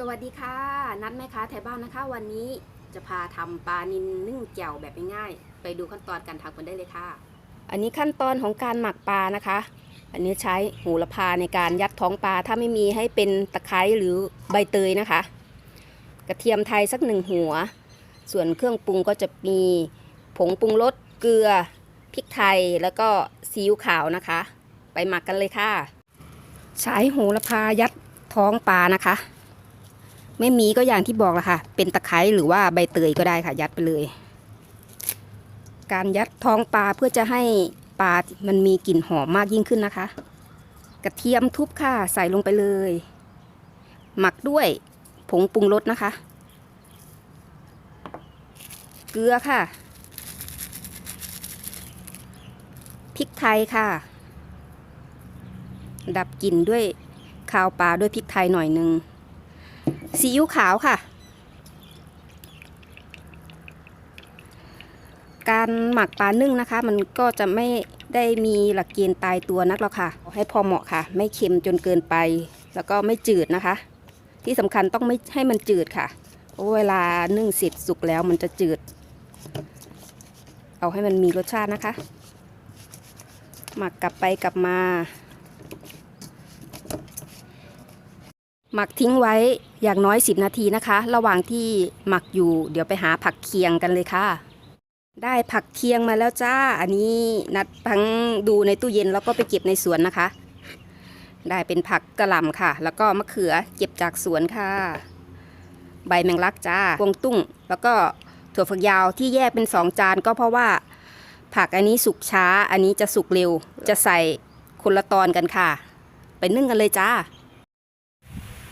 สวัสดีค่ะ นัดแม่ค้าแถวบ้านนะคะ วันนี้จะพาทำปลานิลนึ่งแจ่วแบบง่ายๆไปดูขั้นตอนการทำกันได้เลยค่ะ อันนี้ขั้นตอนของการหมักปลานะคะ อันนี้ใช้โหูระพาในการยัดท้องปลาถ้าไม่มีให้เป็นตะไคร้หรือใบเตยนะคะ กระเทียมไทยสักหนึ่งหัว ส่วนเครื่องปรุงก็จะมีผงปรุงรสเกลือพริกไทยแล้วก็ซีอิ๊วขาวนะคะ ไปหมักกันเลยค่ะ ใช้โหระพายัดท้องปลานะคะ ไม่มีก็อย่างที่บอกละค่ะ เป็นตะไคร้หรือว่าใบเตยก็ได้ค่ะ ยัดไปเลย การยัดท้องปลาเพื่อจะให้ปลา มันมีกลิ่นหอมมากยิ่งขึ้นนะคะ กระเทียมทุบค่ะใส่ลงไปเลย หมักด้วยผงปรุงรสนะคะ เกลือค่ะ พริกไทยค่ะ ดับกลิ่นด้วยข้าวปลาด้วยพริกไทยหน่อยหนึ่ง ซีอิ๊วขาวค่ะ การหมักปลานึ่งนะคะ มันก็จะไม่ได้มีหลักเกณฑ์ตายตัวนักหรอกค่ะเอาให้พอเหมาะค่ะ ไม่เค็มจนเกินไป แล้วก็ไม่จืดนะคะ ที่สำคัญต้องไม่ให้มันจืดค่ะเพราะเวลานึ่งเสร็จสุกแล้วมันจะจืด เอาให้มันมีรสชาตินะคะ หมักกลับไปกลับมา หมักทิ้งไว้อย่างน้อย 10 นาทีนะคะ ระหว่างที่หมักอยู่ เดี๋ยวไปหาผักเคียงกันเลยค่ะ ได้ผักเคียงมาแล้วจ้า อันนี้นัดทั้งดูในตู้เย็นแล้วก็ไปเก็บในสวนนะคะ ได้เป็นผักกระหล่ำค่ะ แล้วก็มะเขือเก็บจากสวนค่ะ ใบแมงลักจ้ากวงตุ้ง แล้วก็ถั่วฝักยาวที่แยกเป็นสองจานก็เพราะว่า ผักอันนี้สุกช้า อันนี้จะสุกเร็ว จะใส่คนละตอนกันค่ะ ไปนึ่งกันเลยจ้า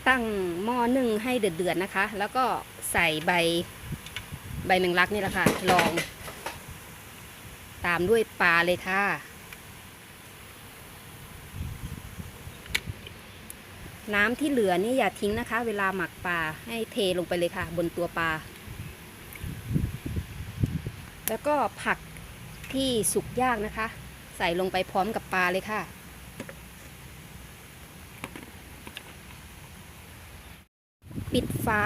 ตั้งหม้อนึ่งให้เดือดๆนะคะ แล้วก็ใส่ใบใบแมงลักนี่แหละค่ะลอง ตามด้วยปลาเลยค่ะ น้ำที่เหลือนี่อย่าทิ้งนะคะ เวลาหมักปลาให้เทลงไปเลยค่ะ บนตัวปลา แล้วก็ผักที่สุกยากนะคะ ใส่ลงไปพร้อมกับปลาเลยค่ะ ปิดฝา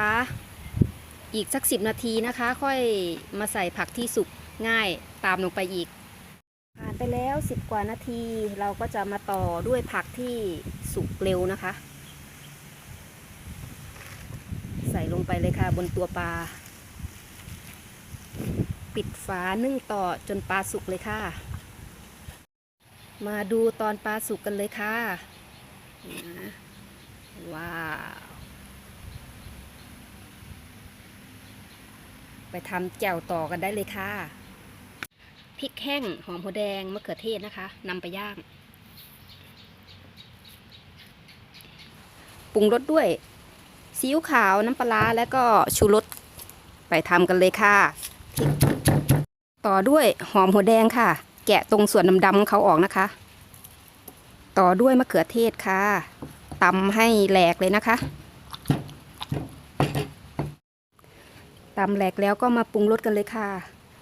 อีกสักสิบนาทีนะคะ ค่อยมาใส่ผักที่สุกง่ายตามลงไปอีก ผ่านไปแล้วสิบกว่านาทีเราก็จะมาต่อด้วยผักที่สุกเร็วนะคะ ใส่ลงไปเลยค่ะบนตัวปลา ปิดฝานึ่งต่อจนปลาสุกเลยค่ะ มาดูตอนปลาสุกกันเลยค่ะนะว้าว ไปทำแจ่วต่อกันได้เลยค่ะ พริกแห้ง หอมหัวแดง มะเขือเทศนะคะนำไปย่าง ปรุงรสด้วย ซีอิ๊วขาว น้ำปลาแล้วก็ชูรส ไปทำกันเลยค่ะ ต่อด้วยหอมหัวแดงค่ะ แกะตรงส่วนดำๆเขาออกนะคะ ต่อด้วยมะเขือเทศค่ะตำให้แหลกเลยนะคะ ตำแหลกแล้วก็มาปรุงรสกันเลยค่ะ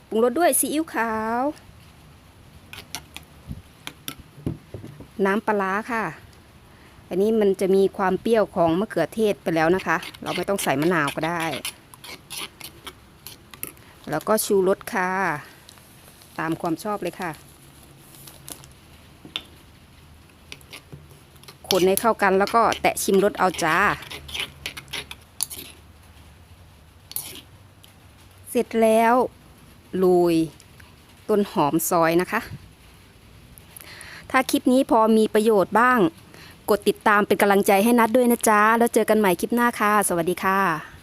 ปรุงรสด้วยซีอิ๊วขาว น้ำปลาร้าค่ะ อันนี้มันจะมีความเปรี้ยวของมะเขือเทศไปแล้วนะคะ เราไม่ต้องใส่มะนาวก็ได้ แล้วก็ชูรสค่ะ ตามความชอบเลยค่ะ คนให้เข้ากันแล้วก็แตะชิมรสเอาจ้า เสร็จแล้วโรยต้นหอมซอยนะคะ ถ้าคลิปนี้พอมีประโยชน์บ้าง กดติดตามเป็นกำลังใจให้นัดด้วยนะจ๊ะ แล้วเจอกันใหม่คลิปหน้าค่ะ สวัสดีค่ะ